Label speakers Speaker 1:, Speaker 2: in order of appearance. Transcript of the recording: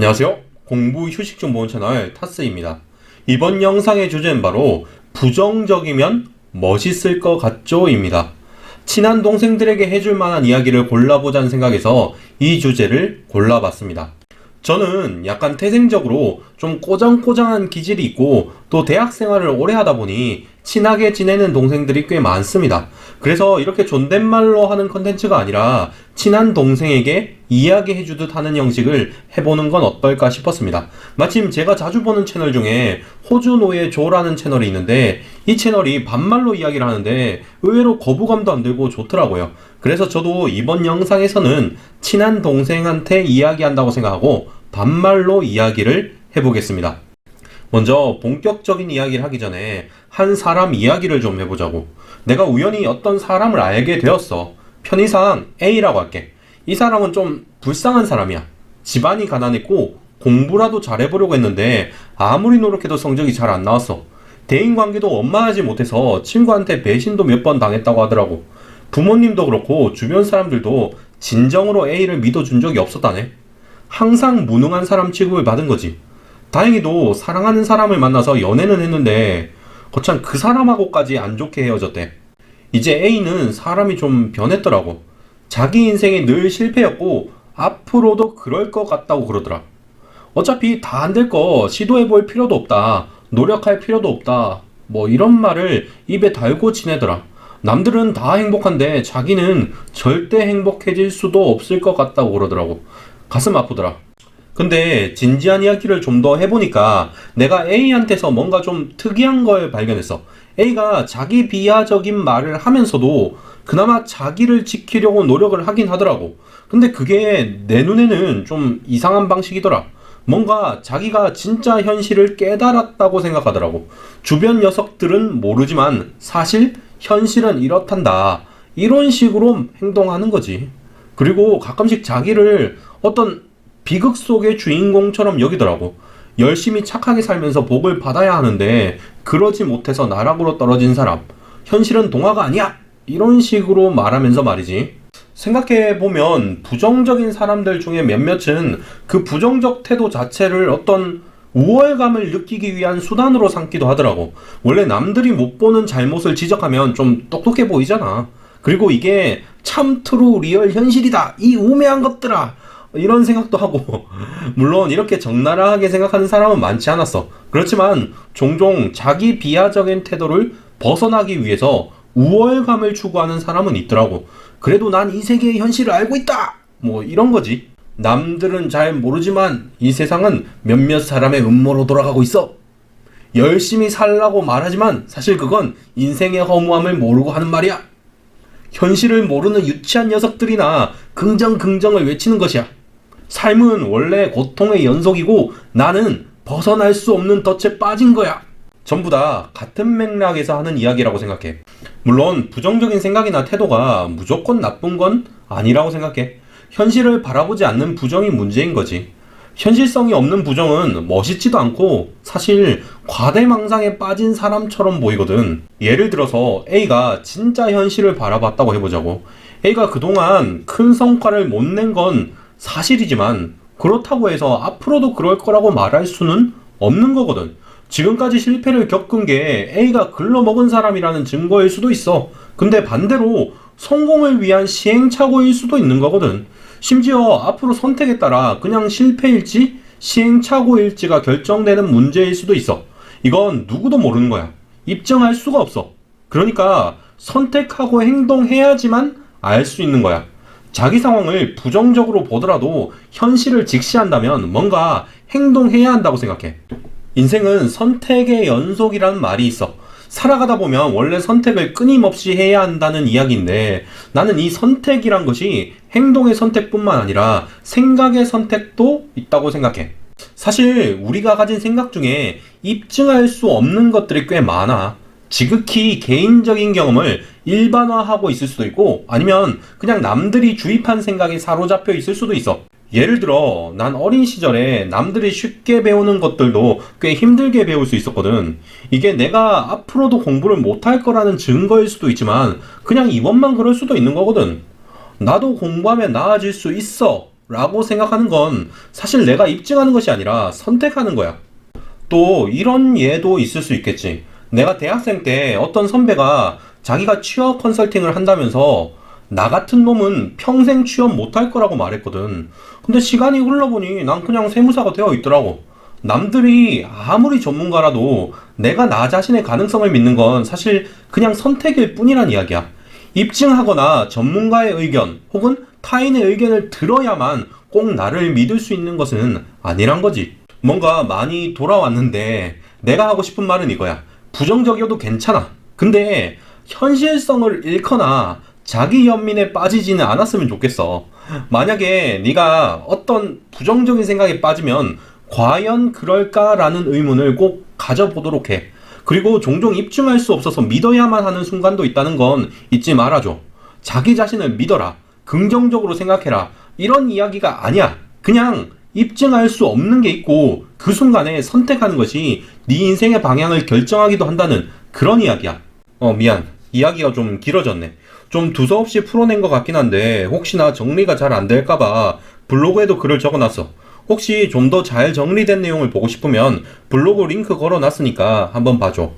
Speaker 1: 안녕하세요. 공부 휴식 정보원 채널 타스입니다. 이번 영상의 주제는 바로 부정적이면 멋있을 것 같죠입니다. 친한 동생들에게 해줄 만한 이야기를 골라보자는 생각에서 이 주제를 골라봤습니다. 저는 약간 태생적으로 좀 꼬장꼬장한 기질이 있고 또 대학 생활을 오래 하다 보니 친하게 지내는 동생들이 꽤 많습니다. 그래서 이렇게 존댓말로 하는 컨텐츠가 아니라 친한 동생에게 이야기해 주듯 하는 형식을 해보는 건 어떨까 싶었습니다. 마침 제가 자주 보는 채널 중에 호주 노예 조라는 채널이 있는데 이 채널이 반말로 이야기를 하는데 의외로 거부감도 안 들고 좋더라고요. 그래서 저도 이번 영상에서는 친한 동생한테 이야기한다고 생각하고 반말로 이야기를 해보겠습니다. 먼저 본격적인 이야기를 하기 전에 한 사람 이야기를 좀 해보자고. 내가 우연히 어떤 사람을 알게 되었어. 편의상 A라고 할게. 이 사람은 좀 불쌍한 사람이야. 집안이 가난했고 공부라도 잘해보려고 했는데 아무리 노력해도 성적이 잘 안 나왔어. 대인 관계도 원만하지 못해서 친구한테 배신도 몇 번 당했다고 하더라고. 부모님도 그렇고 주변 사람들도 진정으로 A를 믿어준 적이 없었다네. 항상 무능한 사람 취급을 받은 거지. 다행히도 사랑하는 사람을 만나서 연애는 했는데 거참 그 사람하고까지 안 좋게 헤어졌대. 이제 A는 사람이 좀 변했더라고. 자기 인생에 늘 실패였고 앞으로도 그럴 것 같다고 그러더라. 어차피 다 안 될 거 시도해 볼 필요도 없다. 노력할 필요도 없다. 뭐 이런 말을 입에 달고 지내더라. 남들은 다 행복한데 자기는 절대 행복해질 수도 없을 것 같다고 그러더라고. 가슴 아프더라. 근데 진지한 이야기를 좀 더 해보니까 내가 A한테서 뭔가 좀 특이한 걸 발견했어. A가 자기 비하적인 말을 하면서도 그나마 자기를 지키려고 노력을 하긴 하더라고. 근데 그게 내 눈에는 좀 이상한 방식이더라. 뭔가 자기가 진짜 현실을 깨달았다고 생각하더라고. 주변 녀석들은 모르지만 사실 현실은 이렇단다. 이런 식으로 행동하는 거지. 그리고 가끔씩 자기를 어떤 비극 속의 주인공처럼 여기더라고. 열심히 착하게 살면서 복을 받아야 하는데 그러지 못해서 나락으로 떨어진 사람. 현실은 동화가 아니야. 이런 식으로 말하면서 말이지. 생각해 보면 부정적인 사람들 중에 몇몇은 그 부정적 태도 자체를 어떤 우월감을 느끼기 위한 수단으로 삼기도 하더라고. 원래 남들이 못 보는 잘못을 지적하면 좀 똑똑해 보이잖아. 그리고 이게 참 트루 리얼 현실이다. 이 우매한 것들아. 이런 생각도 하고 물론 이렇게 적나라하게 생각하는 사람은 많지 않았어. 그렇지만 종종 자기 비하적인 태도를 벗어나기 위해서 우월감을 추구하는 사람은 있더라고. 그래도 난 이 세계의 현실을 알고 있다. 뭐 이런 거지. 남들은 잘 모르지만 이 세상은 몇몇 사람의 음모로 돌아가고 있어. 열심히 살라고 말하지만 사실 그건 인생의 허무함을 모르고 하는 말이야. 현실을 모르는 유치한 녀석들이나 긍정 긍정을 외치는 것이야. 삶은 원래 고통의 연속이고 나는 벗어날 수 없는 덫에 빠진 거야. 전부 다 같은 맥락에서 하는 이야기라고 생각해. 물론 부정적인 생각이나 태도가 무조건 나쁜 건 아니라고 생각해. 현실을 바라보지 않는 부정이 문제인 거지. 현실성이 없는 부정은 멋있지도 않고 사실 과대망상에 빠진 사람처럼 보이거든. 예를 들어서 A가 진짜 현실을 바라봤다고 해보자고. A가 그동안 큰 성과를 못 낸 건 사실이지만 그렇다고 해서 앞으로도 그럴 거라고 말할 수는 없는 거거든. 지금까지 실패를 겪은 게 A가 글러먹은 사람이라는 증거일 수도 있어. 근데 반대로 성공을 위한 시행착오일 수도 있는 거거든. 심지어 앞으로 선택에 따라 그냥 실패일지 시행착오일지가 결정되는 문제일 수도 있어. 이건 누구도 모르는 거야. 입증할 수가 없어. 그러니까 선택하고 행동해야지만 알 수 있는 거야. 자기 상황을 부정적으로 보더라도 현실을 직시한다면 뭔가 행동해야 한다고 생각해. 인생은 선택의 연속이라는 말이 있어. 살아가다 보면 원래 선택을 끊임없이 해야 한다는 이야기인데 나는 이 선택이란 것이 행동의 선택뿐만 아니라 생각의 선택도 있다고 생각해. 사실 우리가 가진 생각 중에 입증할 수 없는 것들이 꽤 많아. 지극히 개인적인 경험을 일반화하고 있을 수도 있고 아니면 그냥 남들이 주입한 생각에 사로잡혀 있을 수도 있어. 예를 들어 난 어린 시절에 남들이 쉽게 배우는 것들도 꽤 힘들게 배울 수 있었거든. 이게 내가 앞으로도 공부를 못할 거라는 증거일 수도 있지만 그냥 이번만 그럴 수도 있는 거거든. 나도 공부하면 나아질 수 있어. 라고 생각하는 건 사실 내가 입증하는 것이 아니라 선택하는 거야. 또 이런 예도 있을 수 있겠지. 내가 대학생 때 어떤 선배가 자기가 취업 컨설팅을 한다면서 나 같은 놈은 평생 취업 못할 거라고 말했거든. 근데 시간이 흘러보니 난 그냥 세무사가 되어 있더라고. 남들이 아무리 전문가라도 내가 나 자신의 가능성을 믿는 건 사실 그냥 선택일 뿐이란 이야기야. 입증하거나 전문가의 의견 혹은 타인의 의견을 들어야만 꼭 나를 믿을 수 있는 것은 아니란 거지. 뭔가 많이 돌아왔는데 내가 하고 싶은 말은 이거야. 부정적이어도 괜찮아. 근데 현실성을 잃거나 자기 연민에 빠지지는 않았으면 좋겠어. 만약에 네가 어떤 부정적인 생각에 빠지면 과연 그럴까라는 의문을 꼭 가져보도록 해. 그리고 종종 입증할 수 없어서 믿어야만 하는 순간도 있다는 건 잊지 말아줘. 자기 자신을 믿어라. 긍정적으로 생각해라. 이런 이야기가 아니야. 그냥 입증할 수 없는 게 있고 그 순간에 선택하는 것이 네 인생의 방향을 결정하기도 한다는 그런 이야기야. 어, 미안. 이야기가 좀 길어졌네. 좀 두서없이 풀어낸 것 같긴 한데 혹시나 정리가 잘 안 될까봐 블로그에도 글을 적어놨어. 혹시 좀 더 잘 정리된 내용을 보고 싶으면 블로그 링크 걸어놨으니까 한번 봐줘.